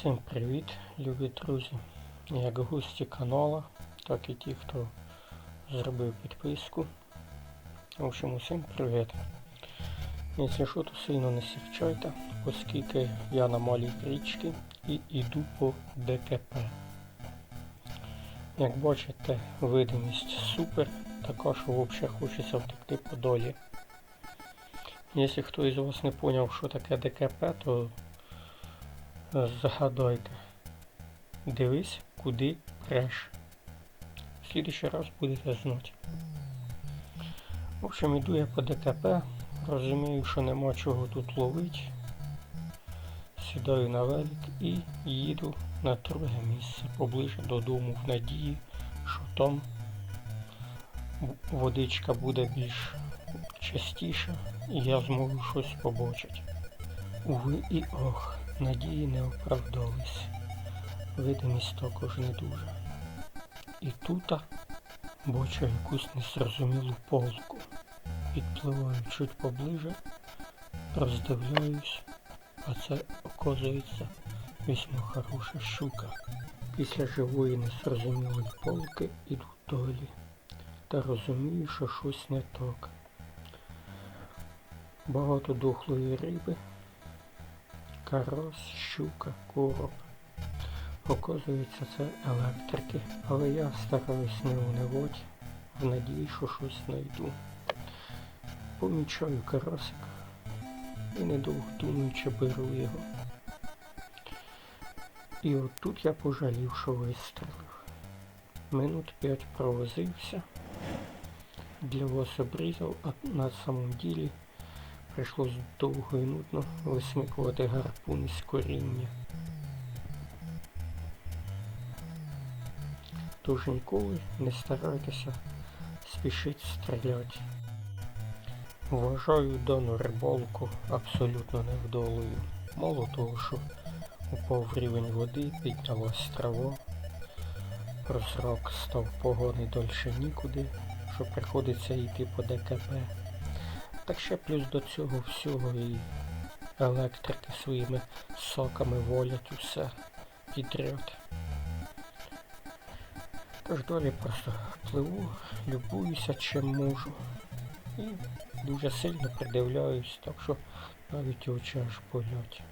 Всім привіт, любі друзі. Як гості канала, так і ті, хто зробив підписку. В общем, усім привіт. Якщо що, то сильно не сівчайте, оскільки я на малій річці і йду по ДКП. Як бачите, видимість супер, така, що взагалі хочеться втекти по долі. Якщо хтось з вас не зрозумів, що таке ДКП, то Загадайте. Дивись, куди преш. В раз будете знати. В общем, іду я по ДТП, розумію, що нема чого тут ловити. Сідаю на велик і їду на друге місце поближче додому в надії, що там водичка буде більш частіша і я зможу щось побачити. Уви і ох, надії не оправдались. Видимість також не дуже. І тута бачу якусь незрозумілу полку. Підпливаю чуть поближе, роздивляюсь, а це, оказується, весьма хороша щука. Після живої незрозумілої полки іду долі. Та розумію, що щось не так. Багато дохлої риби, карась, щука, короб. Оказується, це електрики, але я стараюсь не унивати, в надії, що щось знайду. Помічаю карасика і недовго думаючи беру його. І от тут я пожалів, що вистрелив. Минут п'ять провозився, для вас обрізав, а на самом ділі прийшлось довго і нудно висмикувати гарпун із коріння. Тож ніколи не старайтеся спішити стріляти. Вважаю дану рибалку абсолютно невдалою. Мало того, що упав рівень води, піднялась трава, розрок став поганий дольше нікуди, що приходиться йти по ДКП. Так ще плюс до цього всього і електрики своїми соками волять усе підряд. Тож далі просто пливу, любуюся чим можу. І дуже сильно придивляюсь, так що навіть очі аж болять.